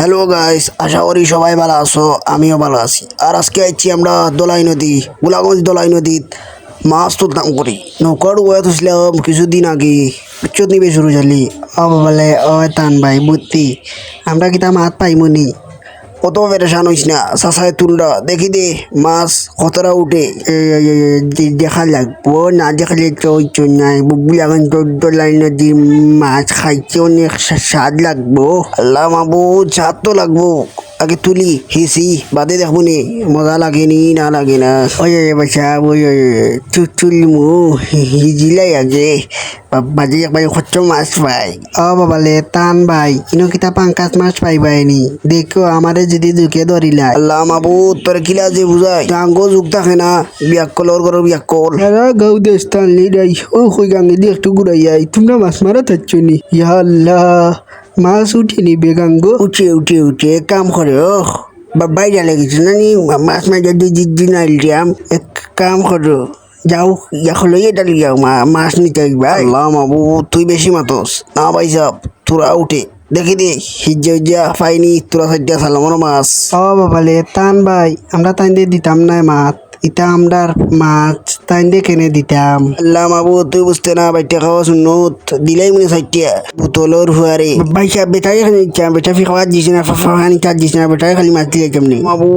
Hello guys আশা করি সবাই ভালো আছো, আমিও ভালো আছি। আর আজকে আইছি আমরা দোলাই নদী, গোলাগঞ্জ দোলাই নদীত মাছ তো তুলতাম করি। নৌকার ওয়াত ছিলাম কিছুদিন আগে। চুত নিবে শুরু জালি ও বলে ও তান ভাই বুদ্ধি আমরা কি কিতা হাত পাইমনি? কত পেরেশান হইস না? চাচাই তুলরা দেখি দে, মাছ কতরা উঠে। দেখা লাগবো না দেখলে তো নাই। বুবুলাগান লাইন দি মাছ খাইতে অনেক স্বাদ লাগবো। আল্লাহ মাবু, স্বাদ তো লাগবো। আগে তুলি হেসি বাদে দেখব নে। মজা লাগে নি না লাগে না। ওই ওই বাচ্চা ওই ওই তু তুলমু হিজিলাই আগে। বাজে একবার কত মাছ পাই। ও বাবালে টান ভাই। ইনো কিতা পাঙ্কাস মাছ পাই বাইনি দেখো আমারে যদি দুকে ধরিলা। আল্লাহ মাবুদ তোর কিলা যে বুঝাই? টাঙ্গো যুগ থাকে না। বিয়াক কলর করো বিয়াক কল। সারা গাঁও দেশ টানলি রাই ও কই গাঙ্গে দিয়ে একটু ঘুরাই তোমরা মাছ মারা থাকছো নি। ইয়া আল্লাহ। মাছ উঠেনি বেগাঙ্গো উঠে উঠে উঠে এক কাম করে ও। বাইরে লেগেছে না নি? মাছ মাছ দিন আইলাম এক কাম করো যাও এখন এটা যাও মা মাছ নিতে ভাই আল্লাহ মাবু তুই বেশি মাতস। না ভাই সাব তোরা উঠে দেখি দে হিজ্জা হিজ্জা পাইনি তোরা সাইডা সালামর মাছ। ও বাবালে টান ভাই আমরা তাই দিয়ে দিতাম না মাছ ইটা আমরার মাছ। তাই দিয়ে কেনে দিতাম। আল্লাহ মাবু তুই বুঝতে না বাইটা খাওয়া শুনুত দিলাই মনে সাইটিয়া বোতলর হুয়ারে সাহেব বেটাই খালি ইচ্ছা বেটা ফি খাওয়া দিস না ফানি চার দিস না, বেটাই খালি মাছ দিলে কেমনি? মাবু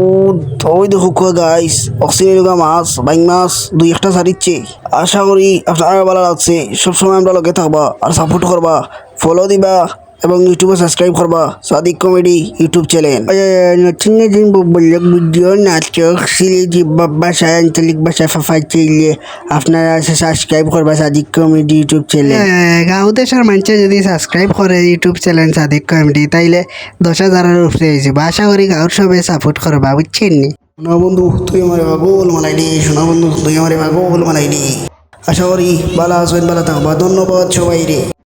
ওই দেখো খোয়া গাইস অক্সিজেন লগা মাছ, বাইং মাছ, দুই একটা সারিচ্ছে আশা করি আপনার ভালো লাগছে সবসময় আমরা লগে থাকবা আর সাপোর্ট করবা ফলো দিবা। এবং ইউটিউবে সাবস্ক্রাইব করবা। সাদিক কমেডি ইউটিউব চ্যানেল নতুন নতুন বলক ভিডিও নাটক ভাষায় আঞ্চলিক ভাষায় ফাফাই চাইলে আপনারা সাবস্ক্রাইব করবা সাদিক কমেডি ইউটিউব চ্যানেল গাঁও দেশের মানুষে যদি সাবস্ক্রাইব করে ইউটিউব চ্যানেল সাদিক কমেডি তাইলে দশ হাজারের উপরে হয়েছে আশা করি গাঁর সবাই সাপোর্ট করবা বুঝছেন নি? শোনা বন্ধু তুই আমার পাগল মালাই শোনা বন্ধু তুই আমার পাগল মালাই দি আশা করি ভালো আসবেন ভালো থাকবা ধন্যবাদ সবাই রে